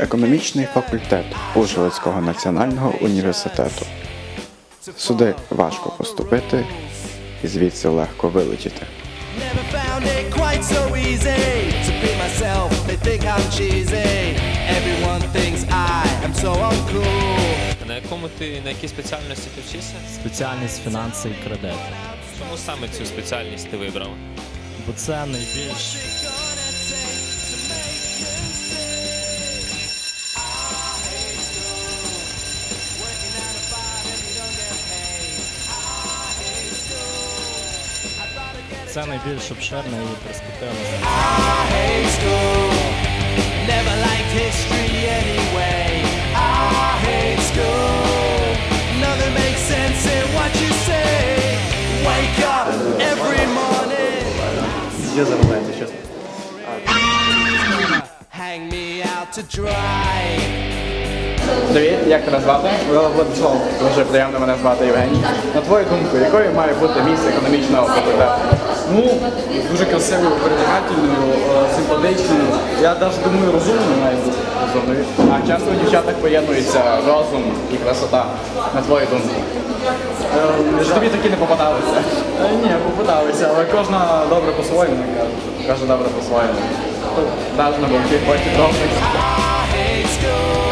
економічний факультет Ужгородського національного університету. Сюди важко поступити і звідси легко вилетіти. На якому ти на якій спеціальності ти вчишся? Спеціальність фінанси і кредит. Чому саме цю спеціальність ти вибрав? Бо це найбільш це найбільш обширне і перспективне. Где заработаете сейчас? Hang me out to dry. Привіт, як тебе звати? Владислав. Дуже приємно мене звати Євгеній. На твою думку, якою має бути місце економічного факультету? Ну, дуже красивою, привлекательною, е, симпатичною. Я навіть думаю, розумною має бути. Розумію. А часто у дівчатах поєднується розум і красота, на твою думку. Е, Ж тобі такі не попадалися. Е, Ні, попиталися, але кожна добре по-своєму як кажуть. Каже, добре по-своєму. Навіть на. I hate school.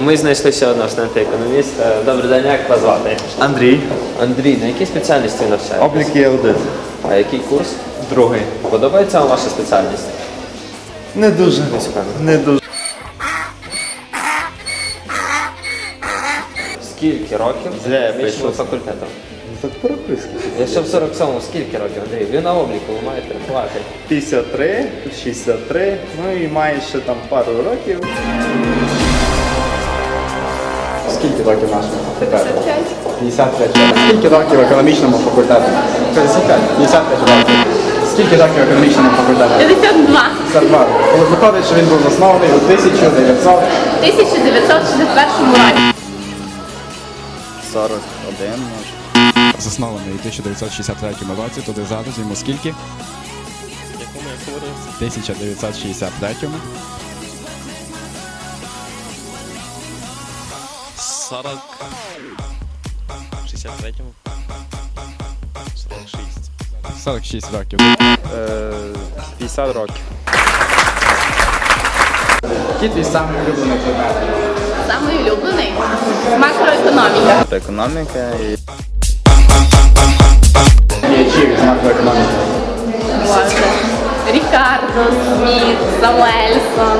Ми знайшли ще одного студента економіста. Добрий день, як вас звати? Андрій, Андрій, на якій спеціальності навчаєтесь? облік і аудит. А який курс? Другий. Подобається вам ваша спеціальність? Не дуже. Не дуже. Скільки років Зря я економічного прийшов. Факультету? Так переписки. Якщо в 47-му, скільки років, Андрій? Ви на обліку, ви маєте рахувати. 53, 63, ну і має ще там пару років. Скільки років нашому факультету? 55. 55 Скільки років економічному факультету? 55. 55 років. Скільки років економічному факультету? 52. 52. Коли виходить, що він був заснований у 1900 1961 році. 41, може. Заснований у 1963 році, туди зараз йому скільки? Якому якому році? 1963 40... 63-му? 46. 46 років. 50 років. Який твій самий улюблений предмет? Самий улюблений макроекономіка. Економіка і макроекономіки. Боже. Рікардо, Сміт, Самуельсон,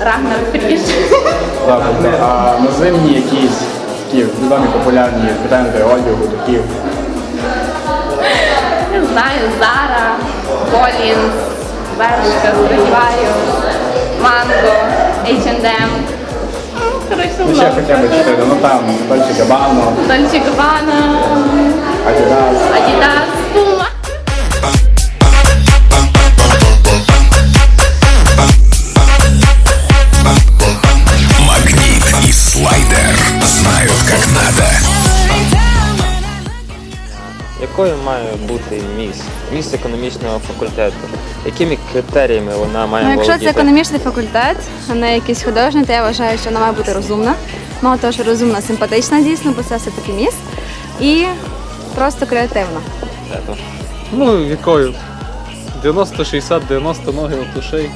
Рагнар Фріш. Добре. А назви мені якісь такі відомі популярні бренди одягу, таких. Не знаю, Зара, Колінс, Бершка, Стradivarius, Манго, H&M. Коротше, Ну ще хоча б чотири. Ну там Дольче Габано, Дольче Габбана, Adidas. Adidas, Магнит и слайдер знают, как надо. Якою має бути міс? Міс економічного факультету? Якими критеріями вона має Ну, якщо це володіти? економічний факультет, а не якийсь художній, то я вважаю, що вона має бути розумна. Мало того, що розумна, симпатична дійсно, бо це все-таки міс. І просто креативна. Факультету? Ну, якою? 90, 60, 90 ноги от ушей.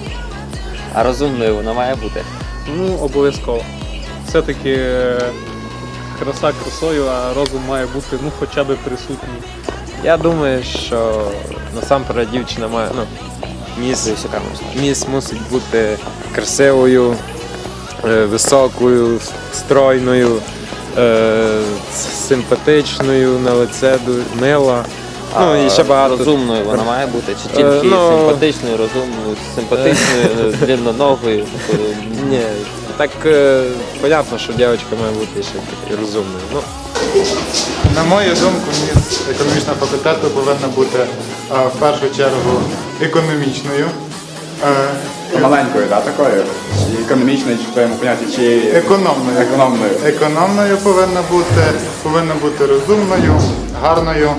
А розумною вона має бути. Ну, обов'язково. Все-таки е, краса красою, а розум має бути ну, хоча б присутній. Я думаю, що насамперед дівчина має ну, міс, Висока міс мусить бути красивою, е, високою, стройною, е, симпатичною на лице, ду- мила. Ну і ще багато. Розумною вона має бути? Чи Е, тільки ну- симпатичною, розумною, симпатичною, длинноногою? Ні, так е, понятно, що дівчинка має бути ще такою розумною. Ну, На мою думку, міс економічного факультету повинна бути е, в першу чергу економічною. Е, Маленькою, да, такою? Чи економічною, чи в твоєму понятті, чи Економною. економною. Економною повинна бути, повинна бути розумною, гарною.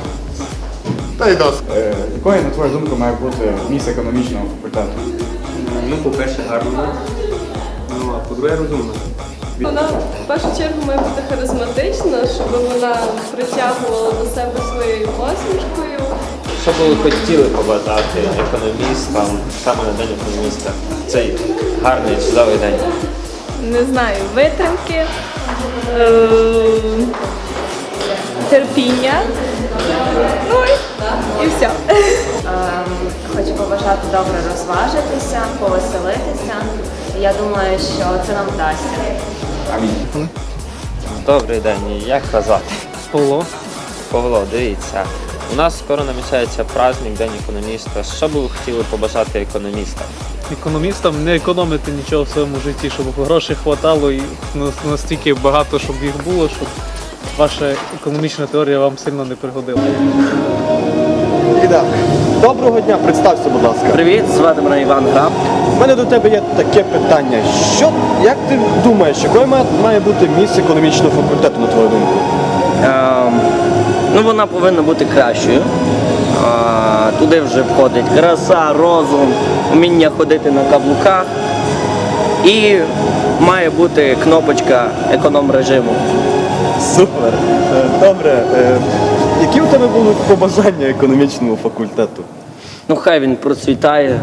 Та й досить. Е, якою, на твою думку, має бути місце економічного факультету? Ну, по-перше, гарно. Ну, а по-друге, розумно. Вона в першу чергу має бути харизматична, щоб вона притягувала до себе своєю посмішкою. Що би ви хотіли побажати економістам саме на день економіста? Цей гарний чудовий день. Не знаю, витримки, е, терпіння. Ну і, і все. Хочу побажати добре розважитися, повеселитися. Я думаю, що це нам вдасться. Добрий день, як вас звати? Павло. Павло, дивіться. У нас скоро намічається праздник День економіста. Що би ви хотіли побажати економістам? Економістам не економити нічого в своєму житті, щоб грошей хватало і настільки багато, щоб їх було, щоб ваша економічна теорія вам сильно не пригодила. Ідак. Доброго дня, представся, будь ласка. Привіт, звати мене Іван Граб. У мене до тебе є таке питання. Що, як ти думаєш, якою має, має бути місце економічного факультету, на твою думку? Ем, ну, вона повинна бути кращою. А, туди вже входить краса, розум, вміння ходити на каблуках. І має бути кнопочка економ режиму. Супер. Е, Добре. Тебе будуть побажання економічному факультету? Ну, хай він процвітає,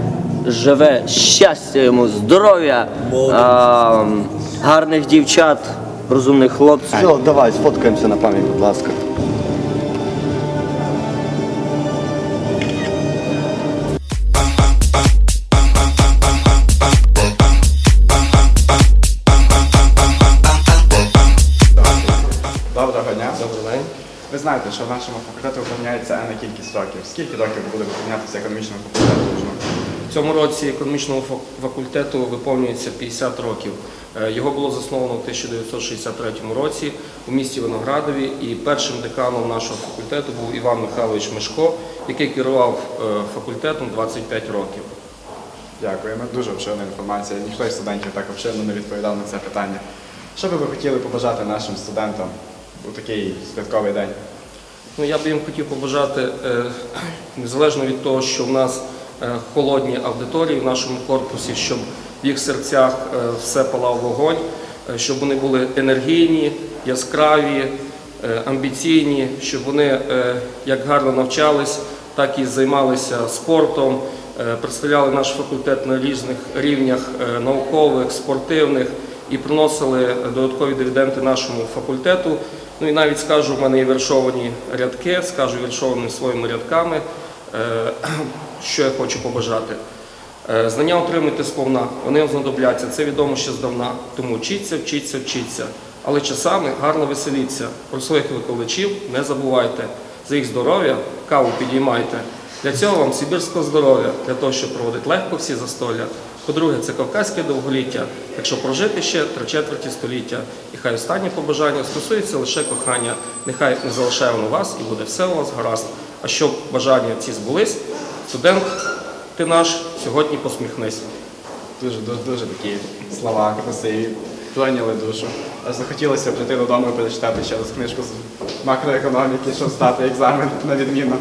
живе, щастя йому, здоров'я, ем, гарних дівчат, розумних хлопців. Все, давай, сфоткаємося на пам'ять, будь ласка. Доброго дня. Добрий день. Ви знаєте, що в нашому факультеті виповняється енна кількість років. Скільки років буде виповнятися економічному факультету? В цьому році економічному факультету виповнюється 50 років. Е, Його було засновано в 1963 році у місті Виноградові, і першим деканом нашого факультету був Іван Михайлович Мишко, який керував е, факультетом 25 років. Дякуємо. Дуже обширна інформація. Ніхто із студентів так обширно не відповідав на це питання. Що би ви хотіли побажати нашим студентам у такий святковий день? Ну, я би їм хотів побажати, е, незалежно від того, що в нас е, холодні аудиторії в нашому корпусі, щоб в їх серцях е, все палав вогонь, щоб вони були енергійні, яскраві, амбіційні, щоб вони як гарно навчались, так і займалися спортом, представляли наш факультет на різних рівнях наукових, спортивних і приносили додаткові дивіденди нашому факультету. Ну і навіть скажу, в мене є вершовані рядки, скажу віршованими своїми рядками, е, що я хочу побажати. Е, Знання отримуйте сповна, вони вам знадобляться, це відомо ще здавна. Тому вчіться, вчіться, вчіться. Але часами гарно веселіться. Про своїх викладачів не забувайте. За їх здоров'я каву підіймайте. Для цього вам сибірського здоров'я, для того, щоб проводити легко всі застолля. По-друге, це кавказьке довголіття. Якщо прожити ще три четверті століття, і хай останнє побажання стосується лише кохання. Нехай не залишає воно вас і буде все у вас гаразд. А щоб бажання ці збулись, студент ти наш сьогодні посміхнись. Дуже дуже дуже такі слова красиві, пройняли душу. Аж захотілося прийти додому і перечитати ще раз книжку з макроекономіки, щоб здати екзамен на відміну.